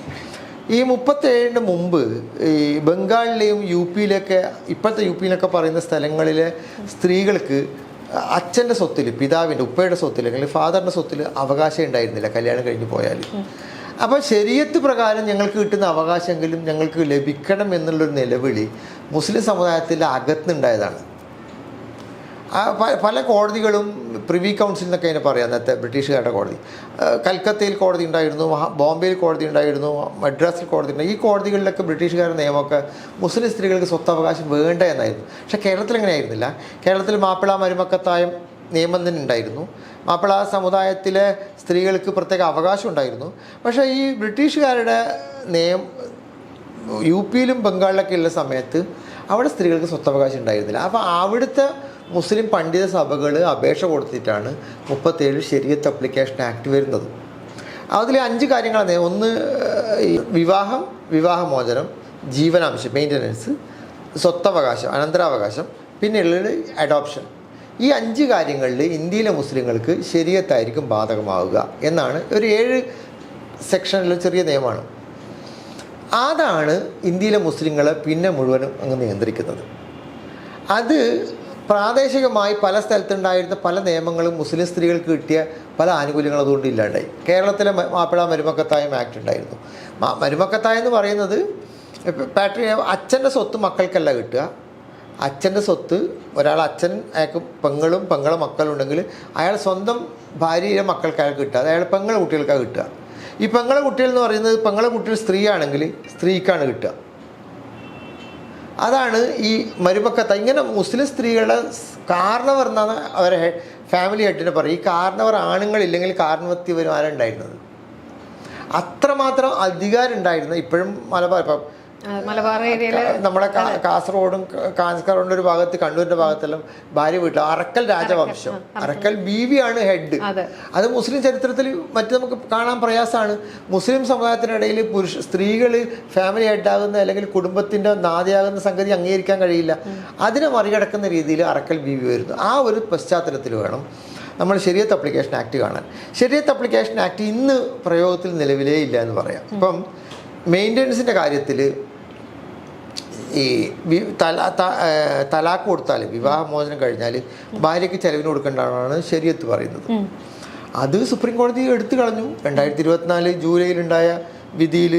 S1: ഈ മുപ്പത്തേഴിന് മുമ്പ് ഈ ബംഗാളിലെയും യു പിയിലൊക്കെ ഇപ്പോഴത്തെ യു പിയിലൊക്കെ പറയുന്ന സ്ഥലങ്ങളിലെ സ്ത്രീകൾക്ക് അച്ഛന്റെ സ്വത്തിൽ പിതാവിന്റെ ഉപ്പയുടെ സ്വത്തിൽ അല്ലെങ്കിൽ ഫാദറിന്റെ സ്വത്തിൽ അവകാശം ഉണ്ടായിരുന്നില്ല കല്യാണം കഴിഞ്ഞ് പോയാൽ. അപ്പോൾ ശരീരത്ത് പ്രകാരം ഞങ്ങൾക്ക് കിട്ടുന്ന അവകാശമെങ്കിലും ഞങ്ങൾക്ക് ലഭിക്കണം എന്നുള്ളൊരു നിലവിളി മുസ്ലിം സമുദായത്തിന്റെ അകത്തുനിന്നുണ്ടായതാണ്. ആ പല കോടതികളും പ്രിവി കൗൺസിൽ എന്നൊക്കെ അതിനെ പറയാം അന്നത്തെ ബ്രിട്ടീഷുകാരുടെ കോടതി. കൽക്കത്തയിൽ കോടതി ഉണ്ടായിരുന്നു ബോംബെയിൽ കോടതി ഉണ്ടായിരുന്നു മദ്രാസിൽ കോടതി ഉണ്ടായി. ഈ കോടതികളിലൊക്കെ ബ്രിട്ടീഷുകാരുടെ നിയമമൊക്കെ മുസ്ലിം സ്ത്രീകൾക്ക് സ്വത്തവകാശം വേണ്ട എന്നായിരുന്നു. പക്ഷേ കേരളത്തിൽ അങ്ങനെ ആയിരുന്നില്ല. കേരളത്തിൽ മാപ്പിള മരുമക്കത്തായം നിയമം തന്നെ ഉണ്ടായിരുന്നു മാപ്പിള സമുദായത്തിലെ സ്ത്രീകൾക്ക് പ്രത്യേക അവകാശം ഉണ്ടായിരുന്നു. പക്ഷേ ഈ ബ്രിട്ടീഷുകാരുടെ നിയമം യു പിയിലും ബംഗാളിലൊക്കെ ഉള്ള സമയത്ത് അവിടെ സ്ത്രീകൾക്ക് സ്വത്തവകാശം ഉണ്ടായിരുന്നില്ല. അപ്പോൾ അവിടുത്തെ മുസ്ലിം പണ്ഡിത സഭകൾ അപേക്ഷ കൊടുത്തിട്ടാണ് മുപ്പത്തേഴ് ശരിയത്ത് അപ്ലിക്കേഷൻ ആക്ട് വരുന്നത്. അതിൽ അഞ്ച് കാര്യങ്ങളാണ്. ഒന്ന് വിവാഹം വിവാഹമോചനം ജീവനാംശം മെയിന്റനൻസ് സ്വത്തവകാശം അനന്തരാവകാശം പിന്നെയുള്ളത് അഡോപ്ഷൻ ഈ അഞ്ച് കാര്യങ്ങളിൽ ഇന്ത്യയിലെ മുസ്ലിങ്ങൾക്ക് ശരിയത്തായിരിക്കും ബാധകമാവുക എന്നാണ് ഒരു ഏഴ് സെക്ഷനിലെ ചെറിയ നിയമമാണ്. അതാണ് ഇന്ത്യയിലെ മുസ്ലിങ്ങളെ പിന്നെ മുഴുവനും അങ്ങ് നിയന്ത്രിക്കുന്നത്. അത് പ്രാദേശികമായി പല സ്ഥലത്തുണ്ടായിരുന്ന പല നിയമങ്ങളും മുസ്ലിം സ്ത്രീകൾക്ക് കിട്ടിയ പല ആനുകൂല്യങ്ങളും അതുകൊണ്ട് ഇല്ലാണ്ടായി. കേരളത്തിലെ മാപ്പിള മരുമക്കത്തായം ആക്ട് ഉണ്ടായിരുന്നു. മരുമക്കത്തായെന്ന് പറയുന്നത് പാട്രി അച്ഛന്റെ സ്വത്ത് മക്കൾക്കല്ല കിട്ടുക. അച്ഛന്റെ സ്വത്ത് ഒരാൾ അച്ഛൻ അയാൾക്ക് പെങ്ങളും പെങ്ങളെ മക്കളുണ്ടെങ്കിൽ അയാൾ സ്വന്തം ഭാര്യയുടെ മക്കൾക്ക് അയാൾക്ക് കിട്ടുക. അത് അയാൾ പെങ്ങളെ കുട്ടികൾക്കാണ് കിട്ടുക. ഈ പെങ്ങളെ കുട്ടികൾ എന്ന് പറയുന്നത് പെങ്ങളെ കുട്ടികൾ സ്ത്രീയാണെങ്കിൽ സ്ത്രീക്കാണ് കിട്ടുക. അതാണ് ഈ മരുമക്കത്ത. ഇങ്ങനെ മുസ്ലിം സ്ത്രീകളുടെ കാരണവർ എന്നാണ് അവരെ ഫാമിലി ഹെഡിനെ പറയും ഈ കാരണവർ ആണുങ്ങളില്ലെങ്കിൽ കാരണവത്തി വരും ആരുണ്ടായിരുന്നത് അത്രമാത്രം അധികാരം ഉണ്ടായിരുന്ന ഇപ്പോഴും മലബാർ ഇപ്പം
S2: മലബാർ
S1: നമ്മുടെ കാസർഗോഡും കാസർഗോഡിന്റെ ഒരു ഭാഗത്ത് കണ്ണൂരിന്റെ ഭാഗത്തെല്ലാം ഭാര്യ വീട്ടിൽ അറക്കൽ രാജവംശം. അറക്കൽ ബീവിയാണ് ഹെഡ്
S2: അതെ.
S1: അത് മുസ്ലിം ചരിത്രത്തിൽ മറ്റു നമുക്ക് കാണാൻ പ്രയാസമാണ്. മുസ്ലിം സമുദായത്തിനിടയിൽ പുരുഷ സ്ത്രീകൾ ഫാമിലി ഹെഡാകുന്ന അല്ലെങ്കിൽ കുടുംബത്തിന്റെ നാദിയാകുന്ന സംഗതി അംഗീകരിക്കാൻ കഴിയില്ല. അതിനെ മറികടക്കുന്ന രീതിയിൽ അറക്കൽ ബീവി വരുന്നു. ആ ഒരു പശ്ചാത്തലത്തിൽ വേണം നമ്മൾ ശരിയത്ത് അപ്ലിക്കേഷൻ ആക്ട് കാണാൻ. ശരിയത്ത് അപ്ലിക്കേഷൻ ആക്ട് ഇന്ന് പ്രയോഗത്തിൽ നിലവിലേ ഇല്ല എന്ന് പറയാം. ഇപ്പം മെയിന്റനൻസിന്റെ കാര്യത്തിൽ ഈ തലാക്ക് കൊടുത്താൽ വിവാഹമോചനം കഴിഞ്ഞാൽ ഭാര്യയ്ക്ക് ചെലവിന് കൊടുക്കേണ്ടതാണ് ശരിയത്ത് പറയുന്നത്. അത് സുപ്രീം കോടതി എടുത്തു കളഞ്ഞു. രണ്ടായിരത്തി ഇരുപത്തിനാല് ജൂലൈയിലുണ്ടായ വിധിയിൽ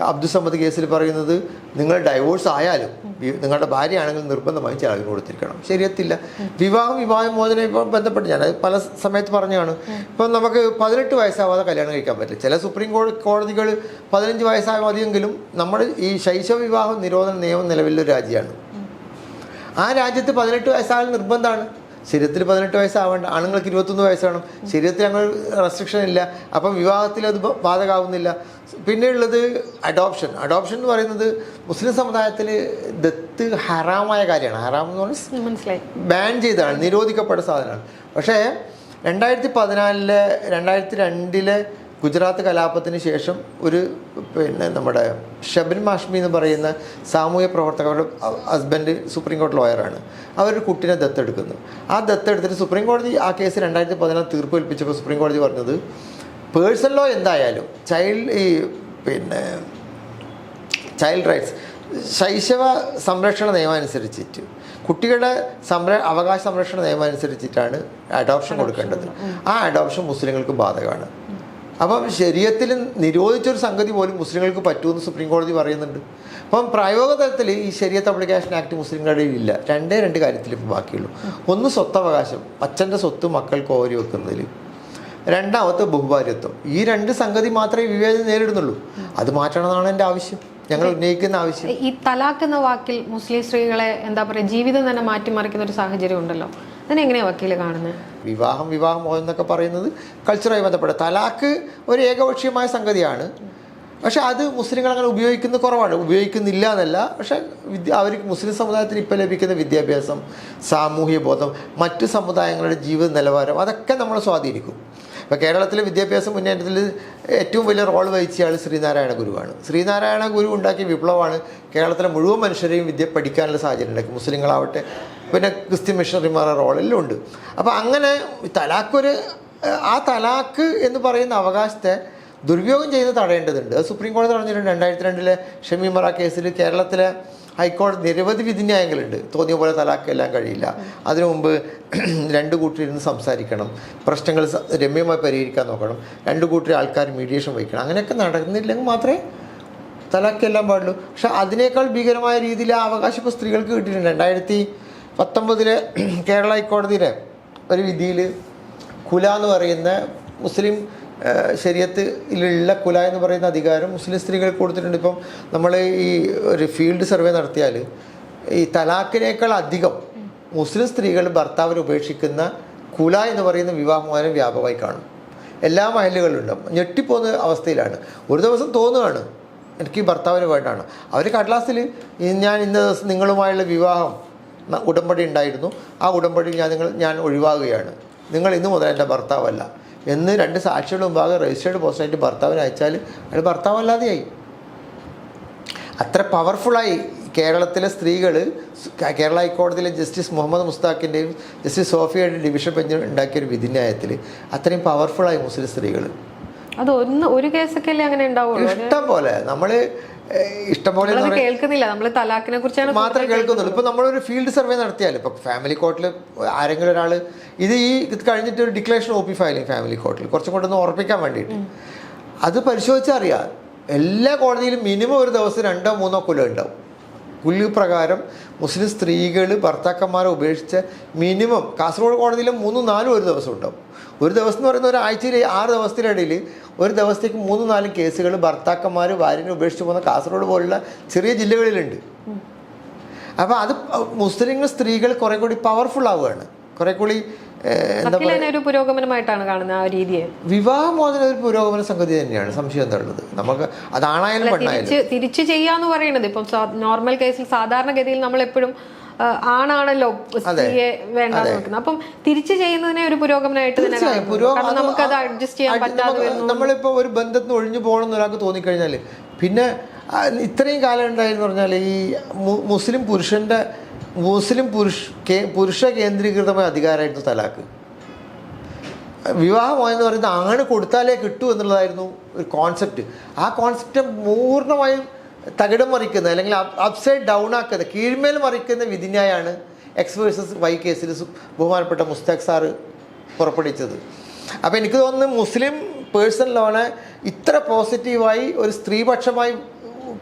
S1: അബ്ദുസമ്മദ് കേസിൽ പറയുന്നത് നിങ്ങൾ ഡൈവോഴ്സ് ആയാലും നിങ്ങളുടെ ഭാര്യയാണെങ്കിൽ നിർബന്ധമായും ചെലവിന് കൊടുത്തിരിക്കണം. ശരിയത്തില്ല. വിവാഹം വിവാഹമോചനം ബന്ധപ്പെട്ട് ഞാൻ പല സമയത്ത് പറഞ്ഞാണ്. ഇപ്പം നമുക്ക് പതിനെട്ട് വയസ്സാവാതെ കല്യാണം കഴിക്കാൻ പറ്റില്ല. ചില സുപ്രീം കോടതി കോടതികൾ പതിനഞ്ച് വയസ്സായ മതിയെങ്കിലും നമ്മുടെ ഈ ശൈശവ വിവാഹ നിരോധന നിയമം നിലവിലുള്ള രാജ്യമാണ്. ആ രാജ്യത്ത് പതിനെട്ട് വയസ്സായാലും നിർബന്ധമാണ്. ശരീരത്തിൽ പതിനെട്ട് വയസ്സാവേണ്ട ആണുങ്ങൾക്ക് ഇരുപത്തൊന്ന് വയസ്സ് വേണം ശരീരത്തിൽ അങ്ങനെ റെസ്ട്രിക്ഷൻ ഇല്ല. അപ്പം വിവാഹത്തിൽ അത് ബാധകമാവുന്നില്ല പിന്നെയുള്ളത് അഡോപ്ഷൻ അഡോപ്ഷൻ എന്ന് പറയുന്നത് മുസ്ലിം സമുദായത്തിൽ ദത്ത് ഹറാമായ കാര്യമാണ്. ഹറാം എന്ന് പറഞ്ഞാൽ
S2: മനസ്സിലായി.
S1: ബാൻ ചെയ്തതാണ് നിരോധിക്കപ്പെട്ട സാധനമാണ്. പക്ഷേ രണ്ടായിരത്തി പതിനാലിലെ രണ്ടായിരത്തി രണ്ടിലെ ഗുജറാത്ത് കലാപത്തിന് ശേഷം ഒരു പിന്നെ നമ്മുടെ ഷബിൻ മാഷ്മി എന്ന് പറയുന്ന സാമൂഹ്യ പ്രവർത്തകരുടെ ഹസ്ബൻഡ് സുപ്രീം കോടതി ലോയറാണ്. അവരൊരു കുട്ടീനെ ദത്തെടുക്കുന്നു. ആ ദത്തെടുത്തിട്ട് സുപ്രീം കോടതി ആ കേസ് രണ്ടായിരത്തി പതിനാറ് തീർപ്പ് ഏൽപ്പിച്ചപ്പോൾ സുപ്രീം കോടതി പറഞ്ഞത് പേഴ്സൺ ലോ എന്തായാലും ചൈൽഡ് ഈ പിന്നെ ചൈൽഡ് റൈറ്റ്സ് ശൈശവ സംരക്ഷണ നിയമം അനുസരിച്ചിട്ട് കുട്ടികളുടെ സംര അവകാശ സംരക്ഷണ നിയമം അനുസരിച്ചിട്ടാണ് അഡോപ്ഷൻ കൊടുക്കേണ്ടത്. ആ അഡോപ്ഷൻ മുസ്ലിങ്ങൾക്ക് ബാധകമാണ്. അപ്പം ശരീരത്തിൽ നിരോധിച്ചൊരു സംഗതി പോലും മുസ്ലിങ്ങൾക്ക് പറ്റുമെന്ന് സുപ്രീം കോടതി പറയുന്നുണ്ട്. അപ്പം പ്രായോഗിക തലത്തിൽ ഈ ശരീരത്ത് അപ്ലിക്കേഷൻ ആക്ട് മുസ്ലിങ്ങളുടെ ഇല്ല രണ്ടേ രണ്ട് കാര്യത്തിൽ ഇപ്പോൾ ബാക്കിയുള്ളൂ. ഒന്ന് സ്വത്തവകാശം അച്ഛന്റെ സ്വത്ത് മക്കൾക്ക് ഓരി വെക്കുന്നതിൽ. രണ്ടാമത്തെ ബഹുഭാര്യത്വം. ഈ രണ്ട് സംഗതി മാത്രമേ വിവേചനം നേരിടുന്നുള്ളൂ. അത് മാറ്റണമെന്നാണ് എന്റെ ആവശ്യം. ഞങ്ങൾ ഉന്നയിക്കുന്ന ആവശ്യം.
S2: ഈ തലാഖ് എന്ന വാക്കിൽ മുസ്ലിം സ്ത്രീകളെ എന്താ പറയുക ജീവിതം തന്നെ മാറ്റിമറിക്കുന്ന ഒരു സാഹചര്യം ഉണ്ടല്ലോ. വക്കീൽ കാണുന്നത്
S1: വിവാഹം വിവാഹം എന്നൊക്കെ പറയുന്നത് കൾച്ചറുമായി ബന്ധപ്പെട്ട തലാക്ക് ഒരു ഏകപക്ഷീയമായ സംഗതിയാണ്. പക്ഷെ അത് മുസ്ലിങ്ങൾ അങ്ങനെ ഉപയോഗിക്കുന്നത് കുറവാണ്. ഉപയോഗിക്കുന്നില്ല എന്നല്ല. പക്ഷെ വിദ്യ അവർക്ക് മുസ്ലിം സമുദായത്തിന് ഇപ്പോൾ ലഭിക്കുന്ന വിദ്യാഭ്യാസം സാമൂഹ്യ ബോധം മറ്റു സമുദായങ്ങളുടെ ജീവിത നിലവാരം അതൊക്കെ നമ്മളെ സ്വാധീനിക്കും. ഇപ്പോൾ കേരളത്തിലെ വിദ്യാഭ്യാസ മുന്നേറ്റത്തിൽ ഏറ്റവും വലിയ റോൾ വഹിച്ചയാൾ ശ്രീനാരായണ ഗുരുവാണ്. ശ്രീനാരായണ ഗുരു ഉണ്ടാക്കിയ വിപ്ലവമാണ് കേരളത്തിലെ മുഴുവൻ മനുഷ്യരെയും വിദ്യ പഠിക്കാനുള്ള സാഹചര്യം ഉണ്ടാക്കി മുസ്ലിങ്ങളാവട്ടെ പിന്നെ ക്രിസ്ത്യൻ മിഷണറിമാരുടെ റോളെല്ലാം ഉണ്ട് അപ്പോൾ അങ്ങനെ തലാക്കൊരു ആ തലാക്ക് എന്ന് പറയുന്ന അവകാശത്തെ ദുരുപയോഗം ചെയ്ത് തടയേണ്ടതുണ്ട്. അത് സുപ്രീം കോടതി പറഞ്ഞിട്ടുണ്ട് രണ്ടായിരത്തി രണ്ടിലെ ഷമീമറ കേസിൽ കേരളത്തിലെ ഹൈക്കോടതി നിരവധി വിധിന്യായങ്ങളുണ്ട്. തോന്നിയ പോലെ തലാക്കെല്ലാം കഴിയില്ല. അതിനു മുമ്പ് രണ്ട് കൂട്ടരിരുന്ന് സംസാരിക്കണം. പ്രശ്നങ്ങൾ രമ്യമായി പരിഹരിക്കാൻ നോക്കണം. രണ്ട് കൂട്ടർ ആൾക്കാർ മീഡിയേഷൻ വഹിക്കണം. അങ്ങനെയൊക്കെ നടന്നില്ലെങ്കിൽ മാത്രമേ തലാക്കെല്ലാം പാടുള്ളൂ. പക്ഷെ അതിനേക്കാൾ ഭീകരമായ രീതിയിൽ ആ അവകാശം ഇപ്പോൾ സ്ത്രീകൾക്ക് കിട്ടിയിട്ടുണ്ട്. രണ്ടായിരത്തി പത്തൊമ്പതിലെ കേരള ഹൈക്കോടതിയിലെ ഒരു വിധിയിൽ കുല എന്ന് പറയുന്ന മുസ്ലിം ശരീരത്തിലുള്ള കുല എന്ന് പറയുന്ന അധികാരം മുസ്ലിം സ്ത്രീകൾക്ക് കൊടുത്തിട്ടുണ്ട്. ഇപ്പം നമ്മൾ ഈ ഒരു ഫീൽഡ് സർവേ നടത്തിയാൽ ഈ തലാഖിനേക്കാൾ അധികം മുസ്ലിം സ്ത്രീകൾ ഭർത്താവിനെ ഉപേക്ഷിക്കുന്ന കുല എന്ന് പറയുന്ന വിവാഹമോചനം വ്യാപകമായി കാണും. എല്ലാ മഹലുകളിലും ഞെട്ടിപ്പോകുന്ന അവസ്ഥയിലാണ്. ഒരു ദിവസം തോന്നുകയാണ് എനിക്ക് ഭർത്താവിന് വേണ്ടാണ് അവർ കടലാസിൽ ഞാൻ ഇന്ന ദിവസം നിങ്ങളുമായുള്ള വിവാഹം ഉടമ്പടി ഉണ്ടായിരുന്നു. ആ ഉടമ്പടി ഞാൻ നിങ്ങൾ ഞാൻ ഒഴിവാകുകയാണ്. നിങ്ങൾ ഇന്നു മുതൽ എന്റെ ഭർത്താവല്ല. എന്ന് രണ്ട് സാക്ഷികളുടെ മുമ്പാകെ രജിസ്റ്റേർഡ് പോസ്റ്റായിട്ട് ഭർത്താവിന് അയച്ചാൽ അയാൾ ഭർത്താവല്ലാതെയായി. അത്ര പവർഫുള്ളായി കേരളത്തിലെ സ്ത്രീകൾ കേരള ഹൈക്കോടതിയിലെ ജസ്റ്റിസ് മുഹമ്മദ് മുസ്താഖിന്റെയും ജസ്റ്റിസ് സോഫിയയുടെ ഡിവിഷൻ ബെഞ്ച് ഉണ്ടാക്കിയ ഒരു വിധിന്യായത്തിൽ അത്രയും പവർഫുള്ളായി മുസ്ലിം സ്ത്രീകൾ
S2: അത് ഒന്ന് ഒരു കേസൊക്കെ അല്ലേ അങ്ങനെ ഉണ്ടാവുള്ളൂ.
S1: ഇഷ്ടം പോലെ. നമ്മൾ ഏഹ്, ഇഷ്ടം പോലെ എന്ന്
S2: നമ്മളത് കേൾക്കുന്നില്ല. നമ്മൾ തലാഖിനെ കുറിച്ചാണ്
S1: മാത്രമേ കേൾക്കുന്നുള്ളൂ. ഇപ്പൊ നമ്മളൊരു ഫീൽഡ് സർവേ നടത്തിയാൽ ഇപ്പൊ ഫാമിലി കോർട്ടിൽ ആരെങ്കിലും ഒരാൾ ഇത് ഈ ഇത് കഴിഞ്ഞിട്ട് ഒരു declaration O P filing family കോർട്ടിൽ കുറച്ചും കൂടെ ഒന്ന് ഉറപ്പിക്കാൻ വേണ്ടിയിട്ട്. അത് പരിശോധിച്ചറിയാം എല്ലാ കോടതിയിലും മിനിമം ഒരു ദിവസം രണ്ടോ മൂന്നോ കൊല്ലം ഉണ്ടാവും. പുല്ല് പ്രകാരം മുസ്ലിം സ്ത്രീകൾ ഭർത്താക്കന്മാരെ ഉപേക്ഷിച്ച് മിനിമം കാസർഗോഡ് കോടതിയിൽ മൂന്നും നാലും ഒരു ദിവസം ഉണ്ടാവും. ഒരു ദിവസം എന്ന് പറയുന്ന ഒരാഴ്ചയിൽ ആറ് ദിവസത്തിനിടയിൽ ഒരു ദിവസത്തേക്ക് മൂന്നും നാലും കേസുകൾ ഭർത്താക്കന്മാർ ഭാര്യനെ ഉപേക്ഷിച്ച് പോകുന്ന കാസർഗോഡ് പോലുള്ള ചെറിയ ജില്ലകളിലുണ്ട്. അപ്പോൾ അത് മുസ്ലിങ്ങൾ സ്ത്രീകൾ കുറേ കൂടി പവർഫുൾ ആവുകയാണ്. കുറെ കൂടി എന്താ
S2: പുരോഗമനമായിട്ടാണ് കാണുന്നത് ആ രീതിയെ.
S1: വിവാഹമോചനം ഒരു പുരോഗമന സംഗതി തന്നെയാണ് സംശയം എന്താ ഉള്ളത്? നമുക്ക് അതാണായാലും പെണ്ണായാലും.
S2: തിരിച്ച് ചെയ്യാന്ന് പറയുന്നത്. ഇപ്പം നോർമൽ കേസിൽ സാധാരണഗതിയിൽ നമ്മൾ എപ്പോഴും ആണാണല്ലോ സ്ത്രീയെ വേണ്ടാന്ന് നോക്കുന്നത് അപ്പം തിരിച്ചു ചെയ്യുന്നതിനെ ഒരു പുരോഗമനമായിട്ട് തന്നെ കാണുന്നു.
S1: പുരോഗമനം
S2: കാരണം അഡ്ജസ്റ്റ് ചെയ്യാൻ പറ്റാതെ
S1: നമ്മളിപ്പോ ഒരു ബന്ധത്തിന് ഒഴിഞ്ഞു പോകണം എന്ന് ഒരാൾക്ക് തോന്നിക്കഴിഞ്ഞാൽ പിന്നെ ഇത്രയും കാലം ഉണ്ടായെന്ന് പറഞ്ഞാൽ ഈ മുസ്ലിം പുരുഷന്റെ മുസ്ലിം പുരുഷ പുരുഷ കേന്ദ്രീകൃതമായ അധികാരമായിരുന്നു തലാക്ക്. വിവാഹമായെന്ന് പറയുന്നത് ആണ് കൊടുത്താലേ കിട്ടൂ എന്നുള്ളതായിരുന്നു ഒരു കോൺസെപ്റ്റ് ആ കോൺസെപ്റ്റ് പൂർണമായും തകിടം മറിക്കുന്ന അല്ലെങ്കിൽ അപ്സൈഡ് ഡൗൺ ആക്കുന്ന കീഴ്മേൽ മറിക്കുന്ന വിധിന്യായാണ് എക്സ് വേഴ്സസ് വൈ കേസിൽ ബഹുമാനപ്പെട്ട മുസ്താഖ് സാറ് പുറപ്പെടുവിച്ചത്. അപ്പോൾ എനിക്ക് തോന്നുന്നു മുസ്ലിം പേഴ്സൺ ലോനെ ഇത്ര പോസിറ്റീവായി ഒരു സ്ത്രീപക്ഷമായി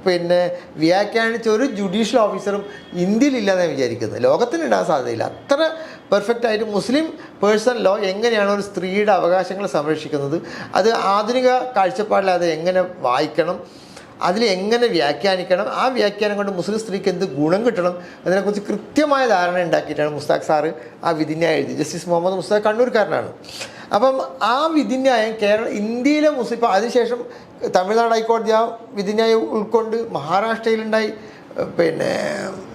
S1: പിന്നെ വ്യാഖ്യാനിച്ച ഒരു ജുഡീഷ്യൽ ഓഫീസറും ഇന്ത്യയിലില്ല എന്നാണ് വിചാരിക്കുന്നത്. ലോകത്തിനുണ്ടാകാൻ സാധ്യതയില്ല. അത്ര പെർഫെക്റ്റ് ആയിട്ട് മുസ്ലിം പേഴ്സൺ ലോ എങ്ങനെയാണ് ഒരു സ്ത്രീയുടെ അവകാശങ്ങൾ സംരക്ഷിക്കുന്നത്? അത് ആധുനിക കാഴ്ചപ്പാടിൽ അത് എങ്ങനെ വായിക്കണം? അതിൽ എങ്ങനെ വ്യാഖ്യാനിക്കണം? ആ വ്യാഖ്യാനം കൊണ്ട് മുസ്ലിം സ്ത്രീക്ക് എന്ത് ഗുണം കിട്ടണം? അതിനെക്കുറിച്ച് കൃത്യമായ ധാരണ ഉണ്ടാക്കിയിട്ടാണ് മുസ്താഖ് സാറ് ആ വിധിന്യായം എഴുതി ജസ്റ്റിസ് മുഹമ്മദ് മുസ്താഖ് കണ്ണൂർക്കാരനാണ്. അപ്പം ആ വിധിന്യായം കേരള ഇന്ത്യയിലെ മുസ്ലിം ഇപ്പം അതിനുശേഷം തമിഴ്നാട് ഹൈക്കോടതി ആ വിധിന്യായം ഉൾക്കൊണ്ട് മഹാരാഷ്ട്രയിലുണ്ടായി. പിന്നെ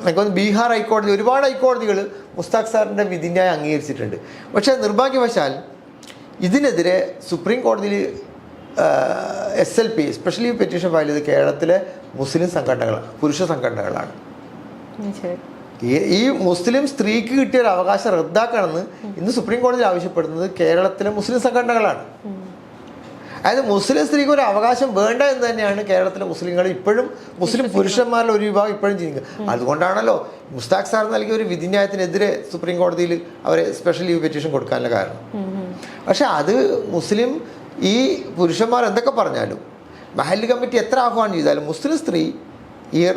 S1: എനിക്ക് തോന്നുന്നു ബീഹാർ ഹൈക്കോടതി ഒരുപാട് ഹൈക്കോടതികൾ മുസ്താഖ് സാറിന്റെ വിധിന്യായം അംഗീകരിച്ചിട്ടുണ്ട്. പക്ഷേ നിർഭാഗ്യവശാൽ ഇതിനെതിരെ സുപ്രീം കോടതിയിൽ S L P specially petition file ചെയ്ത് കേരളത്തിലെ മുസ്ലിം സംഘടനകളാണ് പുരുഷ സംഘടനകളാണ്. ഈ മുസ്ലിം സ്ത്രീക്ക് കിട്ടിയ ഒരു അവകാശം റദ്ദാക്കണമെന്ന് ഇന്ന് സുപ്രീം കോടതിയിൽ ആവശ്യപ്പെടുന്നത് കേരളത്തിലെ മുസ്ലിം സംഘടനകളാണ്. അതായത് മുസ്ലിം സ്ത്രീക്ക് ഒരു അവകാശം വേണ്ട എന്ന് തന്നെയാണ് കേരളത്തിലെ മുസ്ലിങ്ങൾ ഇപ്പോഴും മുസ്ലിം പുരുഷന്മാരുടെ ഒരു വിഭാഗം ഇപ്പോഴും ചിന്തിക്കുന്നത് അതുകൊണ്ടാണല്ലോ മുസ്താഖ് സാർ നൽകിയ ഒരു വിധിന്യായത്തിനെതിരെ സുപ്രീം കോടതിയിൽ അവരെ സ്പെഷ്യൽ ലീവ് പെറ്റീഷൻ കൊടുക്കാനുള്ള കാരണം. പക്ഷെ അത് മുസ്ലിം ഈ പുരുഷന്മാർ എന്തൊക്കെ പറഞ്ഞാലും മഹല്ല് കമ്മിറ്റി എത്ര ആഹ്വാനം ചെയ്താലും മുസ്ലിം സ്ത്രീ ഈ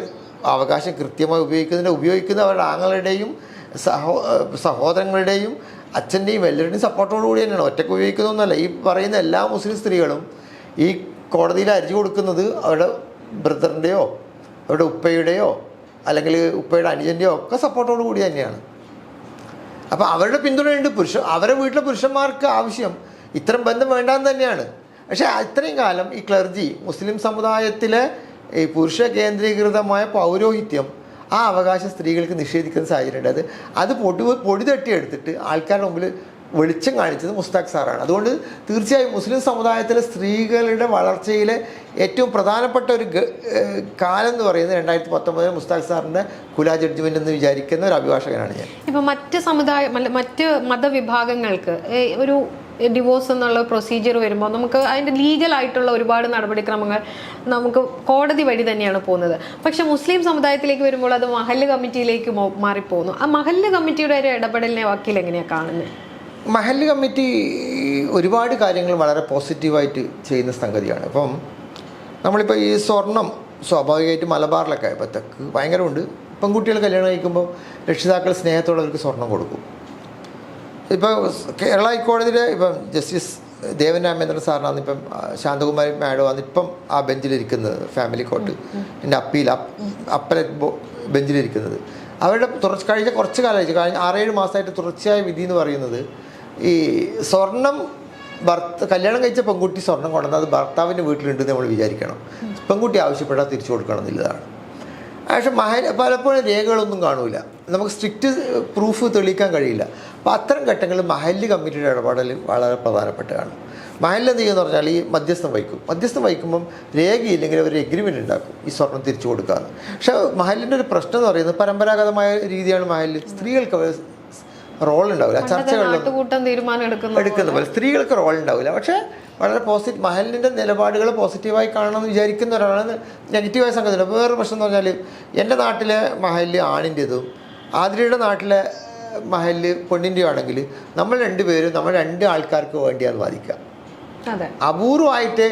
S1: അവകാശം കൃത്യമായി ഉപയോഗിക്കുന്നതിന് ഉപയോഗിക്കുന്ന അവരുടെ ആങ്ങളുടെയും സഹോ സഹോദരങ്ങളുടെയും അച്ഛന്റെയും എല്ലാവരുടെയും സപ്പോർട്ടോടു കൂടി തന്നെയാണ്. ഒറ്റയ്ക്ക് ഉപയോഗിക്കുന്നൊന്നുമല്ല. ഈ പറയുന്ന എല്ലാ മുസ്ലിം സ്ത്രീകളും ഈ കോടതിയിൽ അരിച്ചു കൊടുക്കുന്നത് അവരുടെ ബ്രദറിന്റെയോ അവരുടെ ഉപ്പയുടെയോ അല്ലെങ്കിൽ ഉപ്പയുടെ അനുജന്റെയോ ഒക്കെ സപ്പോർട്ടോടു കൂടി തന്നെയാണ്. അപ്പോൾ അവരുടെ പിന്തുണയുണ്ട്. പുരുഷ അവരുടെ വീട്ടിലെ പുരുഷന്മാർക്ക് ആവശ്യം ഇത്തരം ബന്ധം വേണ്ടാന്ന് തന്നെയാണ്. പക്ഷേ ഇത്രയും കാലം ഈ ക്ലർജി മുസ്ലിം സമുദായത്തിലെ ഈ പുരുഷ കേന്ദ്രീകൃതമായ പൗരോഹിത്യം ആ അവകാശം സ്ത്രീകൾക്ക് നിഷേധിക്കുന്ന സാഹചര്യം അത് അത് പൊടി പൊടി തട്ടിയെടുത്തിട്ട് ആൾക്കാരുടെ മുമ്പിൽ വെളിച്ചം കാണിച്ചത് മുസ്താഖ് സാറാണ്. അതുകൊണ്ട് തീർച്ചയായും മുസ്ലിം സമുദായത്തിലെ സ്ത്രീകളുടെ വളർച്ചയിലെ ഏറ്റവും പ്രധാനപ്പെട്ട ഒരു കാലം എന്ന് പറയുന്നത് രണ്ടായിരത്തി പത്തൊമ്പതിൽ മുസ്താഖ് സാറിന്റെ കുല ജഡ്ജ്മെന്റ് എന്ന് വിചാരിക്കുന്ന ഒരു അഭിഭാഷകനാണ് ഞാൻ.
S2: ഇപ്പോൾ മറ്റ് സമുദായ മറ്റ് മതവിഭാഗങ്ങൾക്ക് ഒരു ഡിവോഴ്സ് എന്നുള്ള പ്രൊസീജിയർ വരുമ്പോൾ നമുക്ക് അതിന്റെ ലീഗലായിട്ടുള്ള ഒരുപാട് നടപടിക്രമങ്ങൾ നമുക്ക് കോടതി വഴി തന്നെയാണ് പോകുന്നത്. പക്ഷെ മുസ്ലിം സമുദായത്തിലേക്ക് വരുമ്പോൾ അത് മഹല്ല് കമ്മിറ്റിയിലേക്ക് മാറിപ്പോകുന്നു. ആ മഹല്ല് കമ്മിറ്റിയുടെ ഒരു ഇടപെടലിനെ വക്കീൽ എങ്ങനെയാണ് കാണുന്നത്
S1: മഹല്ല് കമ്മിറ്റി ഒരുപാട് കാര്യങ്ങൾ വളരെ പോസിറ്റീവായിട്ട് ചെയ്യുന്ന സംഗതിയാണ്. ഇപ്പം നമ്മളിപ്പോൾ ഈ സ്വർണം സ്വാഭാവികമായിട്ട് മലബാറിലൊക്കെ ഇപ്പോൾ തെക്ക് ഭയങ്കരമുണ്ട്. പെൺകുട്ടികൾ കല്യാണം കഴിക്കുമ്പോൾ രക്ഷിതാക്കൾ സ്നേഹത്തോടെ അവർക്ക് സ്വർണം കൊടുക്കും. ഇപ്പോൾ കേരള ഹൈക്കോടതിയിലെ ഇപ്പം ജസ്റ്റിസ് ദേവൻ രാമേന്ദ്രൻ സാറിനാണ് ഇപ്പം ശാന്തകുമാരി മാഡം ആണ് ഇപ്പം ആ ബെഞ്ചിലിരിക്കുന്നത് ഫാമിലി കോർട്ട് എന്റെ അപ്പീൽ അപ്പലറ്റ് ബെഞ്ചിലിരിക്കുന്നത്. അവരുടെ തുടർച്ച കഴിഞ്ഞ കുറച്ച് കാലമായിട്ട് കഴിഞ്ഞ ആറേഴ് മാസമായിട്ട് തുടർച്ചയായ വിധി എന്ന് പറയുന്നത് ഈ സ്വർണം ഭർത്ത കല്യാണം കഴിച്ച പെൺകുട്ടി സ്വർണം കൊണ്ടുവന്നത് അത് ഭർത്താവിന്റെ വീട്ടിലുണ്ടെന്ന് നമ്മൾ വിചാരിക്കണം. പെൺകുട്ടി ആവശ്യപ്പെട്ടാൽ തിരിച്ചു കൊടുക്കണം എന്നുള്ളതാണ്. പക്ഷെ മഹൽ പലപ്പോഴും രേഖകളൊന്നും കാണൂല. നമുക്ക് സ്ട്രിക്റ്റ് പ്രൂഫ് തെളിയിക്കാൻ കഴിയില്ല. അപ്പോൾ അത്തരം ഘട്ടങ്ങളിൽ മഹല്ല് കമ്മിറ്റിയുടെ ഇടപെടൽ വളരെ പ്രധാനപ്പെട്ടതാണ്. മഹല്ല് എന്ത് ചെയ്യുമെന്ന് പറഞ്ഞാൽ ഈ മധ്യസ്ഥം വഹിക്കും. മധ്യസ്ഥം വഹിക്കുമ്പം രേഖയില്ലെങ്കിൽ അവർ എഗ്രിമെന്റ് ഉണ്ടാക്കും. ഈ സ്വർണം തിരിച്ചു കൊടുക്കാമെന്ന് പക്ഷേ മഹലിന്റെ ഒരു പ്രശ്നം എന്ന് പറയുന്നത് പരമ്പരാഗതമായ രീതിയാണ് മഹല്ല്. സ്ത്രീകൾക്ക് റോൾ ഉണ്ടാവില്ല
S2: ചർച്ചകളിലും എടുക്കുന്ന
S1: പോലെ സ്ത്രീകൾക്ക് റോൾ ഉണ്ടാവില്ല പക്ഷേ വളരെ പോസിറ്റീവ് മഹലിന്റെ നിലപാടുകൾ പോസിറ്റീവായി കാണണമെന്ന് വിചാരിക്കുന്ന ഒരാളാണ് നെഗറ്റീവായ സംഗതി വേറൊരു പ്രശ്നം എന്ന് പറഞ്ഞാൽ എന്റെ നാട്ടിലെ മഹലിൽ ആണിന്റെതും ആതിരയുടെ നാട്ടിലെ മഹലിൽ പെണ്ണിന്റെയും ആണെങ്കിൽ നമ്മൾ രണ്ടുപേരും നമ്മൾ രണ്ട് ആൾക്കാർക്ക് വേണ്ടിയാണ് വാദിക്കുക. അപൂർവമായിട്ട്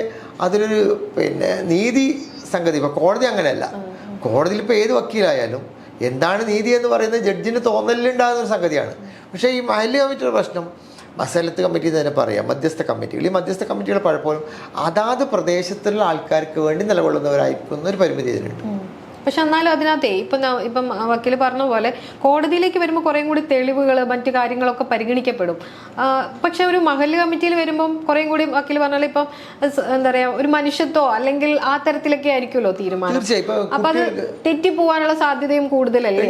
S1: അതിലൊരു പിന്നെ നീതി സംഗതി ഇപ്പോൾ കോടതി അങ്ങനെയല്ല. കോടതിയിൽ ഇപ്പോൾ ഏത് വക്കീലായാലും എന്താണ് നീതി എന്ന് പറയുന്നത് ജഡ്ജിന് തോന്നലുണ്ടാകുന്ന ഒരു സംഗതിയാണ്. പക്ഷേ ഈ മഹല്ല് കമ്മിറ്റിയുടെ പ്രശ്നം മസലത്ത് കമ്മിറ്റി തന്നെ പറയാം മധ്യസ്ഥ കമ്മിറ്റികൾ. ഈ മധ്യസ്ഥ കമ്മിറ്റികൾ പലപ്പോഴും അതാത് പ്രദേശത്തുള്ള ആൾക്കാർക്ക് വേണ്ടി നിലകൊള്ളുന്നവരായിരിക്കും എന്നൊരു പരിമിതി ഇതിനുണ്ട്
S2: പക്ഷെ എന്നാലും അതിനകത്തേ ഇപ്പം ഇപ്പം വക്കീൽ പറഞ്ഞ പോലെ കോടതിയിലേക്ക് വരുമ്പോൾ കുറേ കൂടി തെളിവുകൾ മറ്റു കാര്യങ്ങളൊക്കെ പരിഗണിക്കപ്പെടും. പക്ഷെ ഒരു മഹല്ല് കമ്മിറ്റിയിൽ വരുമ്പം കുറേ കൂടി വക്കീൽ പറഞ്ഞാൽ ഇപ്പം എന്താ പറയാ ഒരു മനുഷ്യത്വോ അല്ലെങ്കിൽ ആ തരത്തിലൊക്കെ ആയിരിക്കുമല്ലോ തീരുമാനം. അപ്പൊ അത് തെറ്റിപ്പോവാനുള്ള സാധ്യതയും കൂടുതലല്ലേ?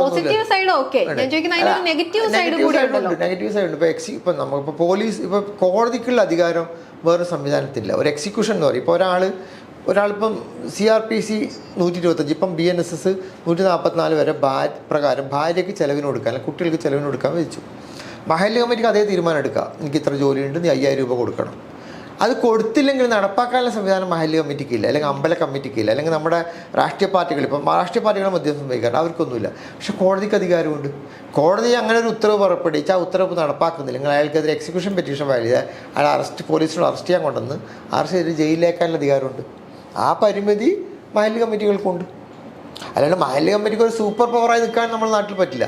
S2: പോസിറ്റീവ് സൈഡ് ഓക്കെ ഞാൻ ചോദിക്കുന്ന അതിനൊരു നെഗറ്റീവ് സൈഡ് കൂടി ഉണ്ടല്ലോ.
S1: നെഗറ്റീവ് സൈഡ് എക്സി ഇപ്പം നമുക്കിപ്പോൾ പോലീസ് ഇപ്പൊ കോടതിക്കുള്ള അധികാരം വേറൊരു സംവിധാനത്തില്ല. ഒരു എക്സിക്യൂഷൻ എന്ന് പറയും. ഇപ്പോൾ ഒരാൾ ഒരാളിപ്പം സി ആർ പി സി നൂറ്റി ഇരുപത്തഞ്ച് ഇപ്പം ബി എൻ എസ് എസ് നൂറ്റി നാൽപ്പത്തിനാല് വരെ ഭാര്യ പ്രകാരം ഭാര്യയ്ക്ക് ചിലവിന് കൊടുക്കാൻ അല്ലെങ്കിൽ കുട്ടികൾക്ക് ചിലവിന് കൊടുക്കാൻ വെച്ചു. മഹല്യ കമ്മിറ്റിക്ക് അതേ തീരുമാനം എടുക്കുക എനിക്ക് ഇത്ര ജോലിയുണ്ട് നീ അയ്യായിരം രൂപ കൊടുക്കണം. അത് കൊടുത്തില്ലെങ്കിൽ നടപ്പാക്കാനുള്ള സംവിധാനം മഹല്യ കമ്മിറ്റിക്ക് ഇല്ല അല്ലെങ്കിൽ അമ്പല കമ്മിറ്റിക്ക് ഇല്ല അല്ലെങ്കിൽ നമ്മുടെ രാഷ്ട്രീയ പാർട്ടികൾ ഇപ്പം രാഷ്ട്രീയ പാർട്ടികളെ മധ്യസ്ഥം വഹിക്കാറുണ്ട് അവർക്കൊന്നുമില്ല. പക്ഷെ കോടതിക്ക് അധികാരമുണ്ട്. കോടതി അങ്ങനെ ഒരു ഉത്തരവ് പുറപ്പെടുവിച്ച് ആ ഉത്തരവ് നടപ്പാക്കുന്നില്ല. നിങ്ങൾ അയാൾക്കെതിരെ എക്സിക്യൂഷൻ പെറ്റീഷൻ ഫയൽ ചെയ്താൽ അയാൾ അറസ്റ്റ് പോലീസിനോട് അറസ്റ്റ് ചെയ്യാൻ കൊണ്ടുവന്ന് അറസ്റ്റ് ചെയ്ത് ജയിലിലേക്കാനുള്ള അധികാരമുണ്ട്. ആ പരിമിതി മഹല്ല് കമ്മിറ്റികൾക്കുണ്ട് അല്ലാണ്ട് മഹല്ല് കമ്മിറ്റിക്ക് ഒരു സൂപ്പർ പവറായി നിൽക്കാൻ നമ്മുടെ നാട്ടിൽ പറ്റില്ല.